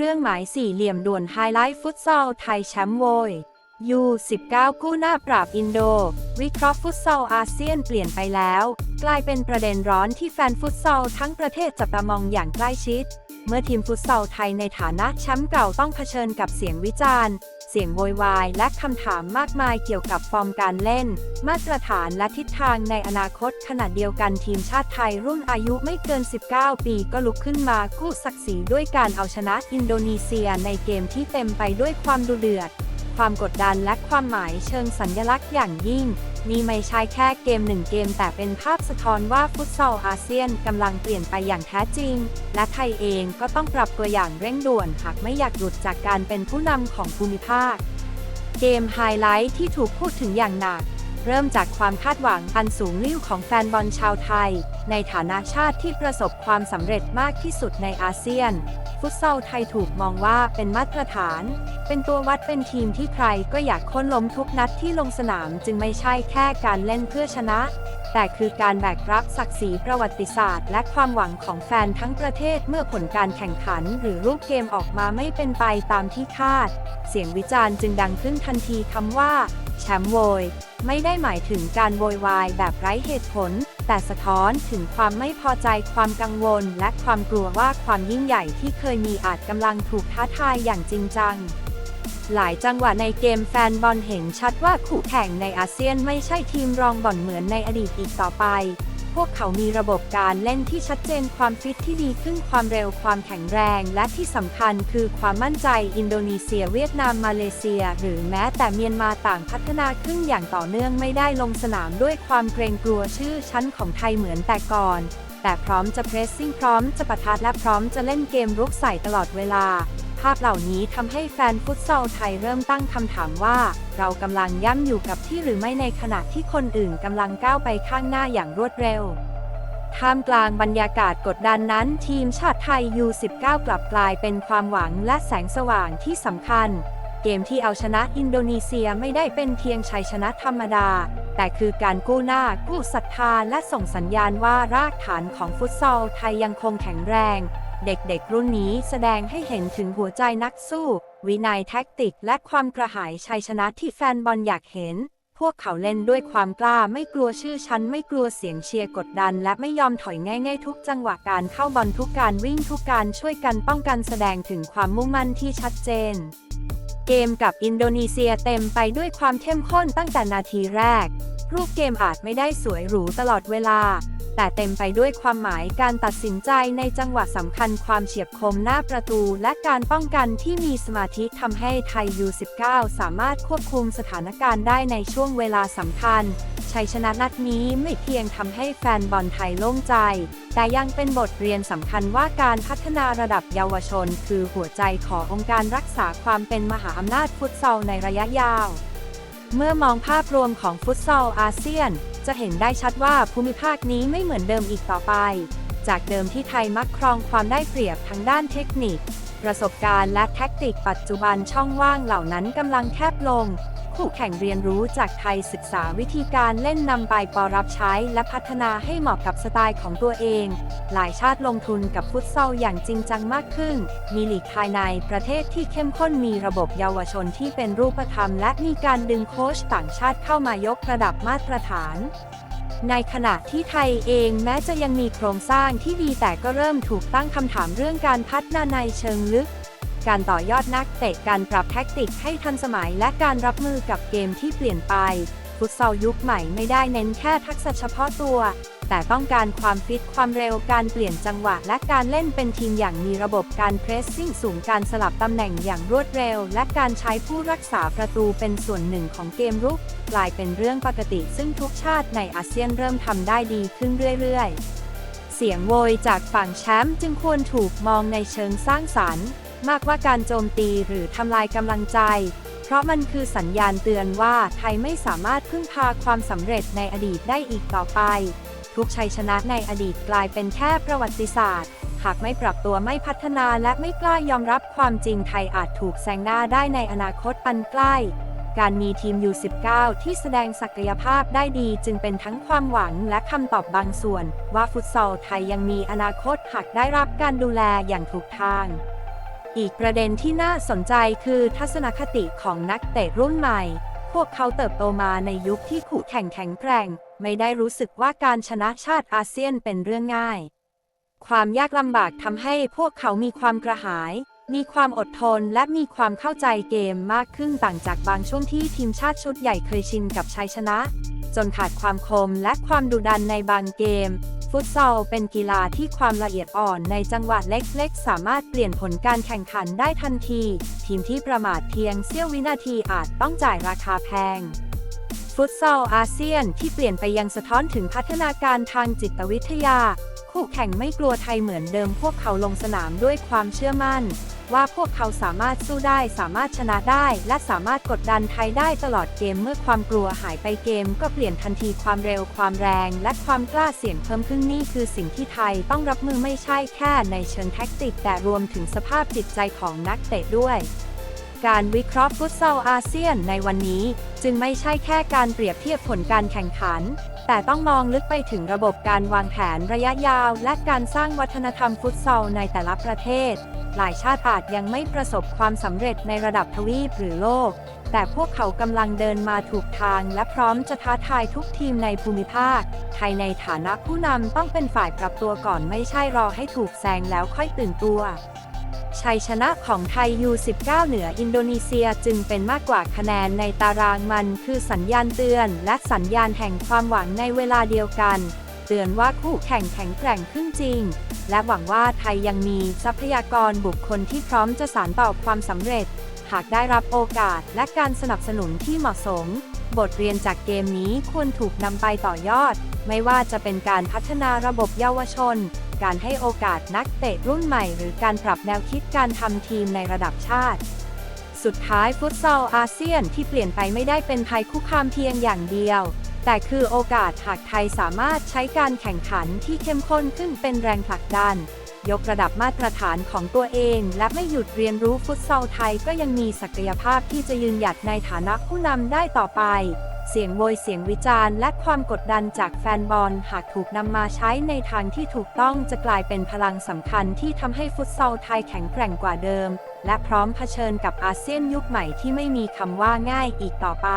เครื่องหมายสี่เหลี่ยมด่วนไฮไลท์ฟุตซอลไทยแชมป์โวยยู19กู้หน้าปราบอินโด วิเคราะห์ฟุตซอลอาเซียนเปลี่ยนไปแล้ว กลายเป็นประเด็นร้อนที่แฟนฟุตซอลทั้งประเทศจับตามองอย่างใกล้ชิด เมื่อทีมฟุตซอลไทยในฐานะแชมป์เก่าต้องเผชิญกับเสียงวิจารณ์ เสียงโวยวายและคำถามมากมายเกี่ยวกับฟอร์มการเล่น มาตรฐานและทิศทางในอนาคตขณะเดียวกันทีมชาติไทยรุ่นอายุไม่เกิน 19 ปีก็ลุกขึ้นมากู้ศักดิ์ศรีด้วยการเอาชนะอินโดนีเซียในเกมที่เต็มไปด้วยความดุเดือด ความกดดันและความหมายเชิงสัญลักษณ์อย่างยิ่ง นี่ไม่ใช่แค่เกมหนึ่งเกม แต่เป็นภาพสะท้อนว่าฟุตซอลอาเซียนกำลังเปลี่ยนไปอย่างแท้จริง และไทยเองก็ต้องปรับตัวอย่างเร่งด่วนหากไม่อยากหลุดจากการเป็นผู้นำของภูมิภาค เกมไฮไลท์ที่ถูกพูดถึงอย่างหนักเริ่มจากความคาดหวังอันสูงลิ่วของแฟนบอลชาวไทย ในฐานะชาติที่ประสบความสำเร็จมากที่สุดในอาเซียน ฟุตซอลไทยถูกมองว่าเป็นมาตรฐาน เป็นตัววัดเป็นทีมที่ใครก็อยากค้นล้มทุกนัดที่ลงสนามจึงไม่ใช่แค่การเล่นเพื่อชนะ แต่คือการแบกรับศักดิ์ศรีประวัติศาสตร์ และความหวังของแฟนทั้งประเทศเมื่อผลการแข่งขันหรือรูปเกมออกมาไม่เป็นไปตามที่คาด เสียงวิจารณ์จึงดังขึ้นทันทีคำว่าแชมป์โวยไม่ได้หมายถึงการโวยวายแบบไร้เหตุผล แต่สะท้อนถึงความไม่พอใจความกังวล และความกลัวว่าความยิ่งใหญ่ที่เคยมีอาจกำลังถูกท้าทายอย่างจริงจัง หลายจังหวะในเกมแฟนบอลเห็นชัดว่าคู่แข่งในอาเซียนไม่ใช่ทีมรองบ่อนเหมือนในอดีตอีกต่อไป วกเขามีระบบการเล่นที่ชัดเจนความฟิตที่ดีขึ้นความเร็วความแข็งแรง และที่สำคัญคือความมั่นใจอินโดนีเซีย เวียดนามมาเลเซีย หรือแม้แต่เมียนมาต่างพัฒนาขึ้นอย่างต่อเนื่องไม่ได้ลงสนามด้วยความเกรงกลัวชื่อชั้นของไทยเหมือนแต่ก่อน แต่พร้อมจะเพรสซิ่งพร้อมจะปะทะและพร้อมจะเล่นเกมรุกใส่ตลอดเวลา ภาพเหล่านี้ทำให้แฟนฟุตซอลไทยเริ่มตั้งคำถามว่า เรากำลังย่ำอยู่กับที่หรือไม่ในขณะที่คนอื่นกำลังก้าวไปข้างหน้าอย่างรวดเร็วท่ามกลางบรรยากาศกดดันนั้น ทีมชาติไทย U19 กลับกลายเป็นความหวังและแสงสว่างที่สำคัญ เกมที่เอาชนะอินโดนีเซียไม่ได้เป็นเพียงชัยชนะธรรมดา แต่คือการกู้หน้ากู้ศรัทธาและส่งสัญญาณว่ารากฐานของฟุตซอลไทยยังคงแข็งแรง เด็กๆรุ่นนี้แสดงให้เห็นถึงหัวใจนักสู้ วินัยแท็กติกและความกระหายชัยชนะที่แฟนบอลอยากเห็น พวกเขาเล่นด้วยความกล้าไม่กลัวชื่อชั้น ไม่กลัวเสียงเชียร์กดดัน และไม่ยอมถอยง่าย ๆ ทุกจังหวะการเข้าบอลทุกการวิ่งทุกการช่วยกันป้องกันแสดงถึงความมุ่งมั่นที่ชัดเจน เกมกับอินโดนีเซียเต็มไปด้วยความเข้มข้นตั้งแต่นาทีแรกรูปเกมอาจไม่ได้สวยหรูตลอดเวลา แต่เต็มไปด้วยความหมายการตัดสินใจในจังหวะสำคัญความเฉียบคมหน้าประตู และการป้องกันที่มีสมาธิทำให้ไทย U19 สามารถควบคุมสถานการณ์ได้ในช่วงเวลาสำคัญ ชัยชนะนัดนี้ไม่เพียงทำให้แฟนบอลไทยโล่งใจ แต่ยังเป็นบทเรียนสำคัญว่าการพัฒนาระดับเยาวชน คือหัวใจขององค์การรักษาความเป็นมหาอำนาจฟุตซอลในระยะยาว เมื่อมองภาพรวมของฟุตซอลอาเซียน จะเห็นได้ชัดว่าภูมิภาคนี้ไม่เหมือนเดิมอีกต่อไป จากเดิมที่ไทยมักครองความได้เปรียบทางด้านเทคนิค ประสบการณ์และแท็กติกปัจจุบันช่องว่างเหล่านั้นกำลังแคบลง คู่แข่งเรียนรู้จากไทยศึกษาวิธีการเล่นนำไปปอรับใช้และพัฒนาให้เหมาะกับสไตล์ของตัวเอง หลายชาติลงทุนกับฟุตซอลอย่างจริงจังมากขึ้น มีลีกภายในประเทศที่เข้มข้นมีระบบเยาวชนที่เป็นรูปธรรม และมีการดึงโค้ชต่างชาติเข้ามายกระดับมาตรฐาน ในขณะที่ไทยเองแม้จะยังมีโครงสร้างที่ดีแต่ก็เริ่มถูกตั้งคำถามเรื่องการพัฒนาในเชิงลึก การต่อยอดนักเตะการปรับแท็กติกให้ทันสมัยและการรับมือกับเกมที่เปลี่ยนไป ฟุตซอลยุคใหม่ไม่ได้เน้นแค่ทักษะเฉพาะตัว แต่ต้องการความฟิตความเร็วการเปลี่ยนจังหวะ และการเล่นเป็นทีมอย่างมีระบบการเพรสซิ่งสูงการสลับตำแหน่งอย่างรวดเร็ว และการใช้ผู้รักษาประตูเป็นส่วนหนึ่งของเกมรุกกลายเป็นเรื่องปกติ ซึ่งทุกชาติในอาเซียนเริ่มทำได้ดีขึ้นเรื่อยๆ เสียงโวยจากฝั่งแชมป์จึงควรถูกมองในเชิงสร้างสรรค์ มากกว่าการโจมตีหรือทำลายกำลังใจเพราะมันคือสัญญาณเตือนว่าไทยไม่สามารถพึ่งพาความสำเร็จในอดีตได้อีกต่อไป ทุกชัยชนะในอดีตกลายเป็นแค่ประวัติศาสตร์ หากไม่ปรับตัวไม่พัฒนาและไม่กล้ายอมรับความจริงไทยอาจถูกแซงหน้าได้ในอนาคตอันใกล้ การมีทีม U19 ที่แสดงศักยภาพได้ดีจึงเป็นทั้งความหวังและคำตอบบางส่วน ว่าฟุตซอลไทยยังมีอนาคตหากได้รับการดูแลอย่างถูกทางอีกประเด็นที่น่าสนใจคือทัศนคติของนักเตะรุ่นใหม่ พวกเขาเติบโตมาในยุคที่คู่แข่งแข็งแกร่ง ไม่ได้รู้สึกว่าการชนะชาติอาเซียนเป็นเรื่องง่าย ความยากลำบากทำให้พวกเขามีความกระหาย มีความอดทนและมีความเข้าใจเกมมากขึ้นต่างจากบางช่วงที่ทีมชาติชุดใหญ่เคยชินกับชัยชนะ จนขาดความคมและความดุดันในบางเกม ฟุตซอลเป็นกีฬาที่ความละเอียดอ่อนในจังหวะเล็กๆ สามารถเปลี่ยนผลการแข่งขันได้ทันที ทีมที่ประมาทเพียงเสี้ยววินาทีอาจต้องจ่ายราคาแพง ฟุตซอลอาเซียนที่เปลี่ยนไปยังสะท้อนถึงพัฒนาการทางจิตวิทยา คู่แข่งไม่กลัวไทยเหมือนเดิมพวกเขาลงสนามด้วยความเชื่อมั่น ว่าพวกเขาสามารถสู้ได้ สามารถชนะได้ และสามารถกดดันไทยได้ตลอดเกมเมื่อความกลัวหายไปเกม ก็เปลี่ยนทันทีความเร็วความแรง และความกล้าเสี่ยงเพิ่มขึ้นนี่คือสิ่งที่ไทยต้องรับมือไม่ใช่แค่ในเชิงแท็กติก แต่รวมถึงสภาพจิตใจของนักเตะด้วย การวิเคราะห์ฟุตซอลอาเซียนในวันนี้ จึงไม่ใช่แค่การเปรียบเทียบผลการแข่งขัน แต่ต้องมองลึกไปถึงระบบการวางแผนระยะยาว และการสร้างวัฒนธรรมฟุตซอลในแต่ละประเทศ หลายชาติอาจยังไม่ประสบความสำเร็จในระดับทวีปหรือโลก แต่พวกเขากำลังเดินมาถูกทาง และพร้อมจะท้าทายทุกทีมในภูมิภาค ไทยในฐานะผู้นำต้องเป็นฝ่ายปรับตัวก่อนไม่ใช่รอให้ถูกแซงแล้วค่อยตื่นตัว ชัยชนะของไทย U19 เหนืออินโดนีเซียจึงเป็นมากกว่าคะแนนในตารางมันคือสัญญาณเตือน และสัญญาณแห่งความหวังในเวลาเดียวกัน เตือนว่าคู่แข่งแข็งแกร่งขึ้นจริง และหวังว่าไทยยังมีทรัพยากรบุคคลที่พร้อมจะสานต่อความสำเร็จ หากได้รับโอกาสและการสนับสนุนที่เหมาะสม บทเรียนจากเกมนี้ควรถูกนำไปต่อยอด ไม่ว่าจะเป็นการพัฒนาระบบเยาวชน การให้โอกาสนักเตะรุ่นใหม่ หรือการปรับแนวคิดการทำทีมในระดับชาติ สุดท้ายฟุตซอลอาเซียนที่เปลี่ยนไปไม่ได้เป็นภัยคุกคามเพียงอย่างเดียว แต่คือโอกาสหากไทยสามารถใช้การแข่งขันที่เข้มข้นขึ้นเป็นแรงผลักดัน ยกระดับมาตรฐานของตัวเอง และไม่หยุดเรียนรู้ฟุตซอลไทยก็ยังมีศักยภาพที่จะยืนหยัดในฐานะผู้นำได้ต่อไป เสียงโวยเสียงวิจารณ์และความกดดันจากแฟนบอลหากถูกนำมาใช้ในทางที่ถูกต้องจะกลายเป็นพลังสำคัญที่ทำให้ฟุตซอลไทยแข็งแกร่งกว่าเดิม และพร้อมเผชิญกับอาเซียนยุคใหม่ที่ไม่มีคำว่าง่ายอีกต่อไป